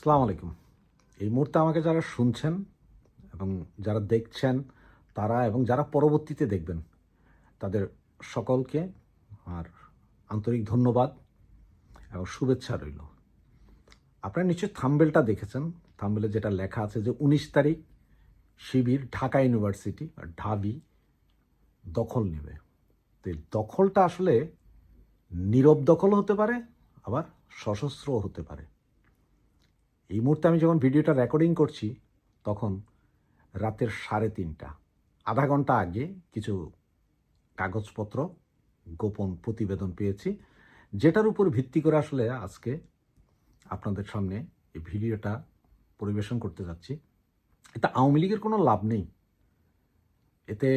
সালাম আলাইকুম। এই মুহূর্তে আমাকে যারা শুনছেন এবং যারা দেখছেন, তারা এবং যারা পরবর্তীতে দেখবেন, তাদের সকলকে আর আন্তরিক ধন্যবাদ এবং শুভেচ্ছা রইল। আপনারা নিশ্চয়ই থাম্বেলটা দেখেছেন। থাম্বেলে যেটা লেখা আছে যে উনিশ তারিখ শিবির ঢাকা ইউনিভার্সিটি আর ঢাবি দখল নেবে। তো এই দখলটা আসলে নীরব দখল হতে পারে, আবার সশস্ত্রও হতে পারে। এই মুহূর্তে আমি যখন ভিডিওটা রেকর্ডিং করছি, তখন রাতের সাড়ে তিনটা। আধা ঘণ্টা আগে কিছু কাগজপত্র, গোপন প্রতিবেদন পেয়েছি, যেটার উপর ভিত্তি করে আসলে আজকে আপনাদের সামনে এই ভিডিওটা পরিবেশন করতে যাচ্ছি। এতে আওয়ামী লীগের কোনো লাভ নেই। এতে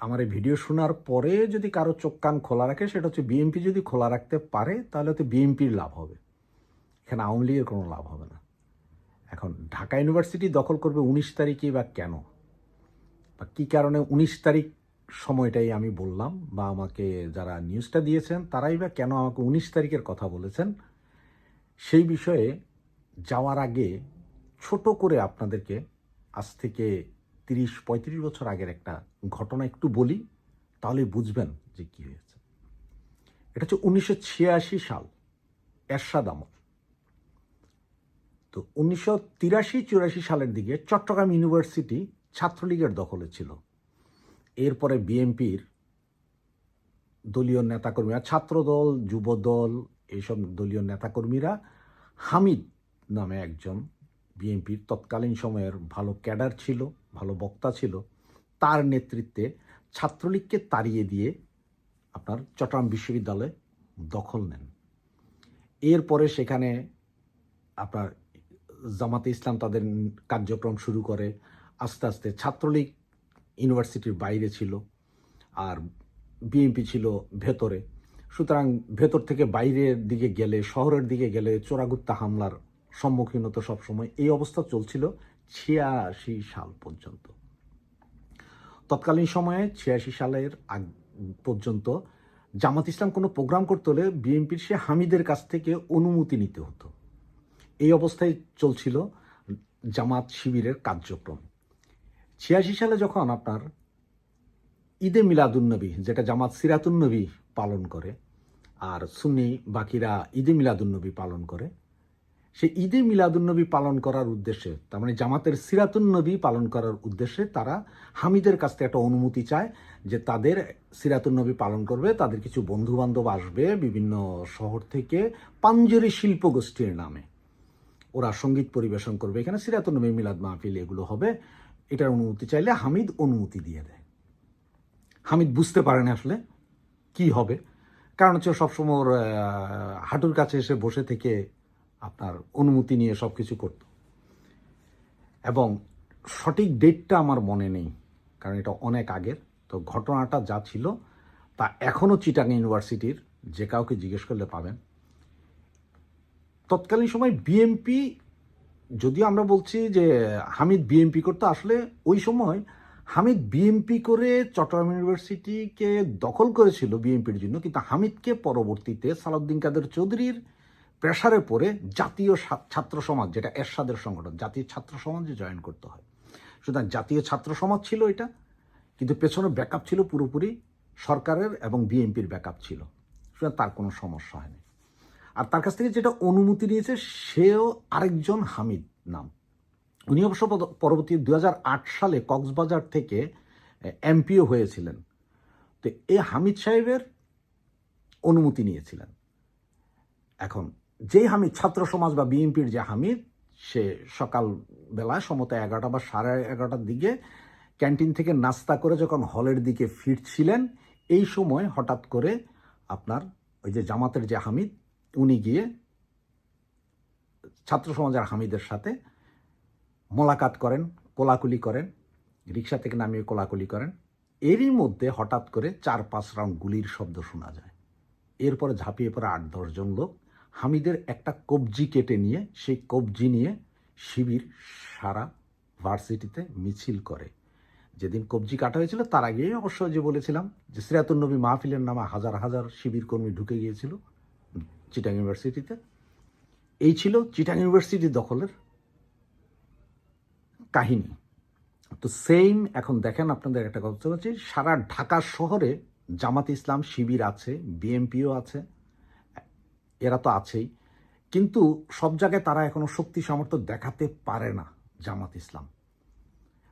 আমার এই ভিডিও শোনার পরে যদি কারও চোখ কান খোলা রাখে, সেটা হচ্ছে বিএমপি যদি খোলা রাখতে পারে, তাহলে হয়তো বিএমপির লাভ হবে। এখানে আওয়ামী লীগের কোনো লাভ হবে না। এখন ঢাকা ইউনিভার্সিটি দখল করবে উনিশ তারিখে বা কেন? বা কী কারণে উনিশ তারিখ সময়টাই আমি বললাম বা আমাকে যারা নিউজটা দিয়েছেন তারাই বা কেন আমাকে উনিশ তারিখের কথা বলেছেন? সেই বিষয়ে যাওয়ার আগে ছোট করে আপনাদেরকে আজ থেকে তিরিশ, পঁয়ত্রিশ বছর আগের একটা ঘটনা একটু বলি, তাহলে বুঝবেন যে কী হয়েছে। এটা হচ্ছে উনিশশো ছিয়াশি সাল, এরশাদ আমল। তো উনিশশো তিরাশি চুরাশি সালের দিকে চট্টগ্রাম ইউনিভার্সিটি ছাত্রলীগের দখলে ছিল। এরপরে বিএনপির দলীয় নেতাকর্মীরা, ছাত্রদল, যুবদল এইসব দলীয় নেতাকর্মীরা, হামিদ নামে একজন বিএনপির তৎকালীন সময়ের ভালো ক্যাডার ছিল, ভালো বক্তা ছিল। তার নেতৃত্বে ছাত্রলীগকে তাড়িয়ে দিয়ে আপনার চট্টগ্রাম বিশ্ববিদ্যালয়ে দখল নেন। এরপরে সেখানে আপনার জামাতে ইসলাম তাদের কার্যক্রম শুরু করে। আস্তে আস্তে ছাত্রলীগ ইউনিভার্সিটির বাইরে ছিল আর বিএনপি ছিল ভেতরে। সুতরাং ভেতর থেকে বাইরের দিকে গেলে, শহরের দিকে গেলে চোরাগুত্তা হামলার সম্মুখীন হতো সবসময়। এই অবস্থা চলছিল ছিয়াশি সাল পর্যন্ত। তৎকালীন সময়ে ছিয়াশি সালের আগ পর্যন্ত জামাত ইসলাম কোনো প্রোগ্রাম করতে হলে বিএনপির সে হামিদের কাছ থেকে অনুমতি নিতে হতো। এই অবস্থায় চলছিল জামাত শিবিরের কার্যক্রম। ছিয়াশি সালে যখন আপনার ঈদে মিলাদুন্নবী, যেটা জামাত সিরাতুন্নবী পালন করে, আর সুন্নি বাকিরা ঈদে মিলাদুন্নবী পালন করে সেই ঈদে মিলাদুন্নবী পালন করার উদ্দেশ্যে, তার মানে জামাতের সিরাতুন্নবী পালন করার উদ্দেশ্যে তারা হামিদের কাছ থেকে একটা অনুমতি চায় যে তাদের সিরাতুন্নবী পালন করবে, তাদের কিছু বন্ধু বান্ধব আসবে বিভিন্ন শহর থেকে পাঞ্জরি শিল্প গোষ্ঠীর নামে। ওরা সংগীত পরিবেশন করবে। এখানে সিরাতুন্নবী মিলাদ মাহফিল এগুলো হবে। এটার অনুমতি চাইলে হামিদ অনুমতি দিয়ে দেয়। হামিদ বুঝতে পারেন আসলে কি হবে। কারণ হচ্ছে সবসময় ওর হাঁটুর কাছে এসে বসে থেকে আপনার অনুমতি নিয়ে সব কিছু করত। এবং সঠিক ডেটটা আমার মনে নেই, কারণ এটা অনেক আগের। তো ঘটনাটা যা ছিল তা এখনও চিটাং ইউনিভার্সিটির যে কাউকে জিজ্ঞেস করলে পাবেন। তৎকালীন সময় বিএমপি যদিও আমরা বলছি যে হামিদ বিএমপি করতো, আসলে ওই সময় হামিদ বিএমপি করে চট্টগ্রাম ইউনিভার্সিটিকে দখল করেছিল বিএনপির জন্য, কিন্তু হামিদকে পরবর্তীতে সালাউদ্দিন কাদের চৌধুরীর প্রেসারে পড়ে জাতীয় ছাত্র সমাজ, যেটা এরশাদের সংগঠন, জাতীয় ছাত্র সমাজে জয়েন করতে হয়। সুতরাং জাতীয় ছাত্র সমাজ ছিল এটা, কিন্তু পেছনে ব্যাকআপ ছিল পুরোপুরি সরকারের এবং বিএনপির ব্যাকআপ ছিল। সুতরাং তার কোনো সমস্যা হয়নি। আর তার কাছ থেকে যেটা অনুমতি নিয়েছে সেও আরেকজন হামিদ নাম। উনি অবশ্য পরবর্তী দু হাজার আট সালে কক্সবাজার থেকে এমপিও হয়েছিলেন। তো এই হামিদ সাহেবের অনুমতি নিয়েছিলেন। এখন, যেই হামিদ, ছাত্র সমাজ বা বিএনপির যে হামিদ, সে সকাল বেলায় সমত এগারোটা বা সাড়ে এগারোটার দিকে ক্যান্টিন থেকে নাস্তা করে যখন হলের দিকে ফিরছিলেন, এই সময় হঠাৎ করে আপনার ওই যে জামাতের যে হামিদ উনি গিয়ে ছাত্র সমাজের হামিদের সাথে মোলাকাত করেন, কোলাকুলি করেন, রিক্সা থেকে নামিয়ে কোলাকুলি করেন। এরই মধ্যে হঠাৎ করে চার পাঁচ রাউন্ড গুলির শব্দ শোনা যায়। এরপরে ঝাঁপিয়ে পড়ে আট দশজন লোক হামিদের একটা কবজি কেটে নিয়ে, সেই কবজি নিয়ে শিবির সারা ভার্সিটিতে মিছিল করে। যেদিন কবজি কাটা হয়েছিল, তার আগেই অবশ্য যে বলেছিলাম যে সিরাতুন্নবী মাহফিলের নামে হাজার হাজার শিবির কর্মী ঢুকে গিয়েছিল। চিটাং ইউনিভার্সিটিতে এই ছিল চিটাং ইউনিভার্সিটি দখলের কাহিনী। তো সেম এখন দেখেন আপনাদের একটা কথা হচ্ছে সারা ঢাকা শহরে জামাত ইসলাম শিবির আছে বিএমপিও আছে, এরা তো আছেই। কিন্তু সব জায়গায় তারা এখনও শক্তি সামর্থ্য দেখাতে পারে না জামাত ইসলাম।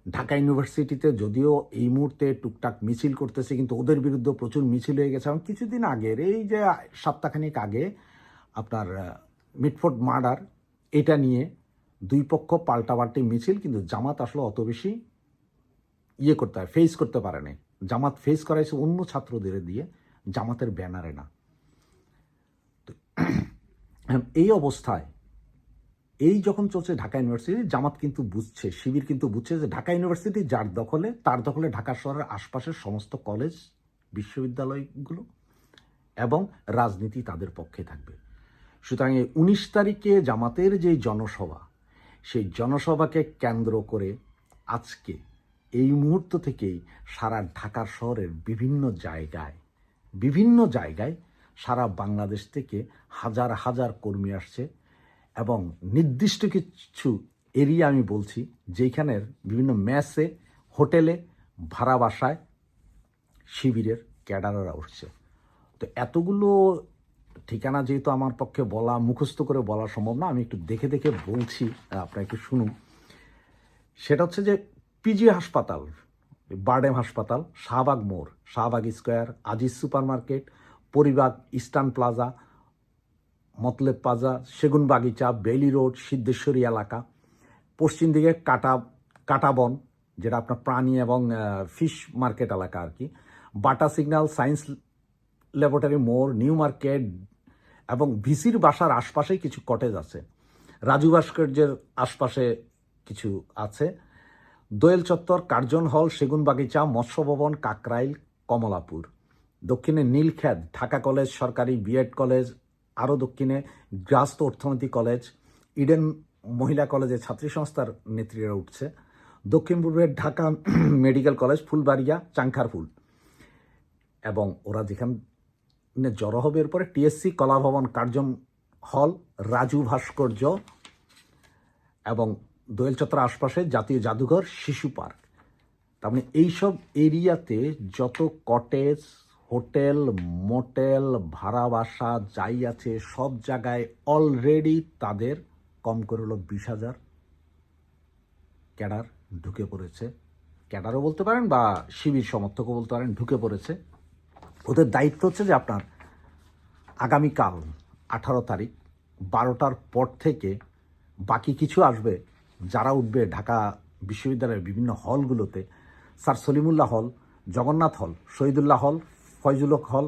ঢাকা ইউনিভার্সিটিতে যদিও এই মুহূর্তে টুকটাক মিছিল করতেছে, কিন্তু ওদের বিরুদ্ধে প্রচুর মিছিল হয়ে গেছে। এবং কিছুদিন আগের, এই যে সপ্তাহখানিক আগে আপনার মিটফোর্ড মার্ডার এটা নিয়ে দুই পক্ষ পাল্টাপাল্টি মিছিল, কিন্তু জামাত আসলে অত বেশি ইয়ে করতে হয় ফেস করতে পারে নাই জামাত ফেস করাইছে অন্য ছাত্রদের দিয়ে, জামাতের ব্যানারে না। এই অবস্থায়, এই যখন চলছে ঢাকা ইউনিভার্সিটি, জামাত কিন্তু বুঝছে, শিবির কিন্তু বুঝছে যে ঢাকা ইউনিভার্সিটি যার দখলে, তার দখলে ঢাকা শহরের আশপাশের সমস্ত কলেজ বিশ্ববিদ্যালয়গুলো এবং রাজনীতি তাদের পক্ষে থাকবে। সুতরাং এই উনিশ তারিখে জামাতের যে জনসভা, সেই জনসভাকে কেন্দ্র করে আজকে এই মুহূর্ত থেকেই সারা ঢাকা শহরের বিভিন্ন জায়গায় বিভিন্ন জায়গায় সারা বাংলাদেশ থেকে হাজার হাজার কর্মী আসছে এবং নির্দিষ্ট কিছু এরিয়া আমি বলছি যেখানের বিভিন্ন ম্যাসে হোটেলে, ভাড়া বাসায় শিবিরের ক্যাডাররা উঠছে। তো এতগুলো ঠিকানা যেহেতু আমার পক্ষে বলা, মুখস্থ করে বলা সম্ভব না, আমি একটু দেখে দেখে বলছি আপনারা একটু শুনুন। সেটা হচ্ছে যে পিজি হাসপাতাল, বার্ডেম হাসপাতাল, শাহবাগ মোড়, Shahbag square, Aziz super market Paribagh eastern plaza, Motaleb plaza, Segun Bagicha, Baily road, Siddheshwari এলাকা, পশ্চিম দিকে কাটা, কাটাবন, যেটা আপনার প্রাণী এবং ফিশ মার্কেট এলাকা আর কি, বাটা সিগন্যাল সায়েন্স ল্যাবরেটরি মোড়, নিউ মার্কেট এবং ভিসির বাসার আশপাশেই কিছু কটেজ আছে। রাজু ভাস্কর্যের আশপাশে কিছু আছে। দোয়েল চত্বর, কার্জন হল সেগুন বাগিচা মৎস্য ভবন কাকরাইল, কমলাপুর। দক্ষিণে নীলখ্যাত, ঢাকা কলেজ, সরকারি বিএড কলেজ, আরও দক্ষিণে গ্রাস্ত অর্থনীতি কলেজ, ইডেন মহিলা কলেজে ছাত্রী সংস্থার নেত্রীরা উঠছে। দক্ষিণ পূর্বের ঢাকা মেডিকেল কলেজ, ফুলবাড়িয়া, চাংখারপুল। এবং ওরা যেখানে জড়ো হবে এরপরে টিএসসি কলাভবন কার্জন হল, রাজু ভাস্কর্য এবং দোয়েল চত্বর আশপাশে জাতীয় জাদুঘর, শিশু পার্ক। তার মানে এইসব এরিয়াতে যত কটেজ, হোটেল, মোটেল, ভাড়া বাসা যাই আছে, সব জায়গায় অলরেডি তাদের কম করে হলো বিশ হাজার ক্যাডার ঢুকে পড়েছে। ক্যাডারও বলতে পারেন বা শিবির সমর্থকও বলতে পারেন, ঢুকে পড়েছে। ওদের দায়িত্ব হচ্ছে যে আপনার আগামীকাল আঠারো তারিখ বারোটার পর থেকে বাকি কিছু আসবে। যারা উঠবে ঢাকা বিশ্ববিদ্যালয়ের বিভিন্ন হলগুলোতে, স্যার সলিমুল্লাহ হল, জগন্নাথ হল, শহীদুল্লাহ হল ফয়জুলক হল,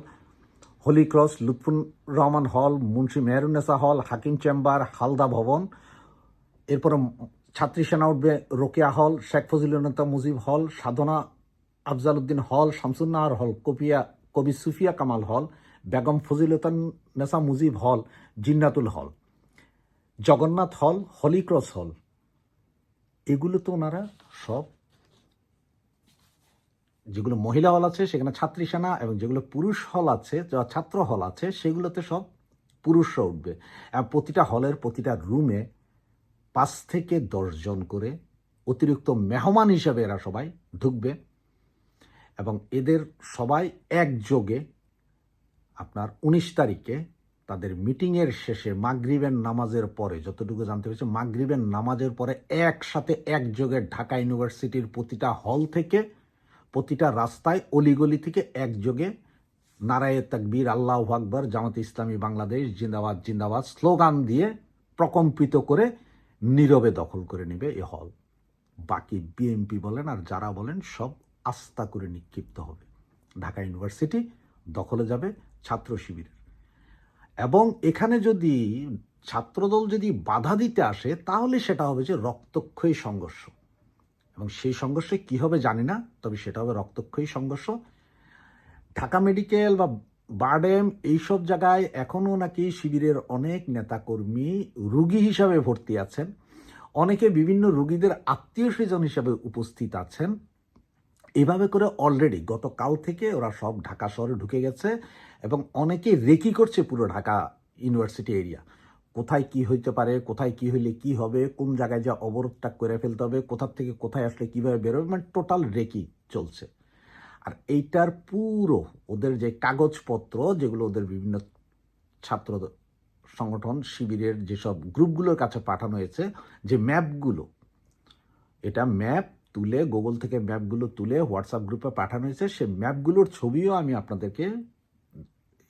হোলি ক্রস, লুৎফুর রহমান হল, মুন্সি মেহরুন্নেসা হল, হাকিম চেম্বার, হালদা ভবন, এরপরে ছাত্রী সেনা উঠবে, রোকেয়া হল, শেখ ফজিলুন্নতা মুজিব হল, সাধনা আফজাল উদ্দিন হল, শামসুন্নাহার হল, কপিয়া কবি সুফিয়া কামাল হল, বেগম ফজিলতান নেসা মুজিব হল, জিন্নাতুল হল। জগন্নাথ হল হলিক্রস হল। এগুলো তো ওনারা সব যেগুলো মহিলা হল আছে, সেখানে ছাত্রী সেনা এবং যেগুলো পুরুষ হল আছে, যা ছাত্র হল আছে, সেগুলোতে সব পুরুষরা উঠবে। এবং প্রতিটা হলের প্রতিটা রুমে পাঁচ থেকে দশজন করে অতিরিক্ত মেহমান হিসাবে এরা সবাই ঢুকবে। এবং এদের সবাই একযোগে আপনার উনিশ তারিখে তাদের মিটিংয়ের শেষে মাগরিবের নামাজের পরে, যতটুকু জানতে পেরেছি, মাগরিবের নামাজের পরে একসাথে একযোগে ঢাকা ইউনিভার্সিটির প্রতিটা হল থেকে, প্রতিটা রাস্তায় অলিগলি থেকে একযোগে নারায়ে তাকবীর, আল্লাহ আকবর, জামাত ইসলামী বাংলাদেশ, জিন্দাবাদ জিন্দাবাদ স্লোগান দিয়ে প্রকম্পিত করে নীরবে দখল করে নেবে এ হল। বাকি বিএমপি বলেন আর যারা বলেন সব আস্থা করে নিক্ষিপ্ত হবে। ঢাকা ইউনিভার্সিটি দখলে যাবে ছাত্র শিবিরের। এবং এখানে যদি ছাত্রদল যদি বাধা দিতে আসে, তাহলে সেটা হবে যে রক্তক্ষয়ী সংঘর্ষ। এবং সেই সংঘর্ষে কি হবে জানি না, তবে সেটা হবে রক্তক্ষয়ী সংঘর্ষ। ঢাকা মেডিকেল বা বারডেম এইসব জায়গায় এখনও নাকি শিবিরের অনেক নেতাকর্মী রুগী হিসাবে ভর্তি আছেন। অনেকে বিভিন্ন রুগীদের আত্মীয় স্বজন হিসাবে উপস্থিত আছেন। এভাবে করে অলরেডি গতকাল থেকে ওরা সব ঢাকা শহরে ঢুকে গেছে এবং অনেকে রেকি করছে পুরো ঢাকা ইউনিভার্সিটি এরিয়া কোথায় কি হইতে পারে, কোথায় কি হইলে কি হবে, কোন জায়গায় যা অবরোধটা করে ফেলতে হবে কোথা থেকে কোথায় আসলে কীভাবে বেরোবে মানে টোটাল রেকি চলছে। আর এইটার পুরো ওদের যে কাগজপত্র, যেগুলো ওদের বিভিন্ন ছাত্র সংগঠন, শিবিরের যেসব গ্রুপগুলোর কাছে পাঠানো হয়েছে, যে ম্যাপগুলো এটা ম্যাপ তুলে গুগল থেকে ম্যাপগুলো তুলে হোয়াটসঅ্যাপ গ্রুপে পাঠানো হয়েছে। সে ম্যাপগুলোর ছবিও আমি আপনাদেরকে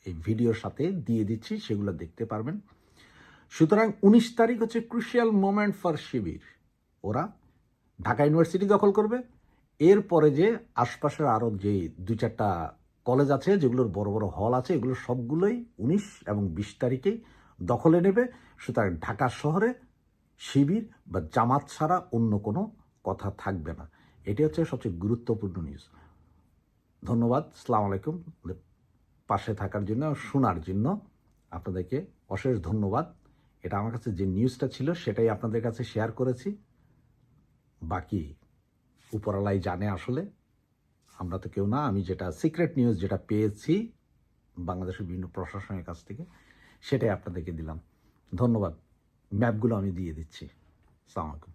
এই ভিডিওর সাথে দিয়ে দিচ্ছি, সেগুলো দেখতে পারবেন। সুতরাং উনিশ তারিখ হচ্ছে ক্রুশিয়াল মোমেন্ট ফর শিবির। ওরা ঢাকা ইউনিভার্সিটি দখল করবে। এরপরে যে আশপাশের আরও যে দুই চারটা কলেজ আছে, যেগুলোর বড় বড় হল আছে, এগুলো সবগুলোই উনিশ এবং বিশ তারিখেই দখলে নেবে। সুতরাং ঢাকা শহরে শিবির বা জামাত ছাড়া অন্য কোনো কথা থাকবে না। এটি হচ্ছে সবচেয়ে গুরুত্বপূর্ণ নিউজ ধন্যবাদ। সালাম আলাইকুম। পাশে থাকার জন্য, শোনার জন্য আপনাদেরকে অশেষ ধন্যবাদ। এটা আমার কাছে যে নিউজটা ছিল, সেটাই আপনাদের কাছে শেয়ার করেছি। বাকি উপরালাই জানে আসলে। আমরা তো কেউ না, আমি যেটা সিক্রেট নিউজ যেটা পেয়েছি বাংলাদেশের বিভিন্ন প্রশাসনের কাছ থেকে, সেটাই আপনাদেরকে দিলাম। ধন্যবাদ। ম্যাপগুলো আমি দিয়ে দিচ্ছি। সালাম আলাইকুম।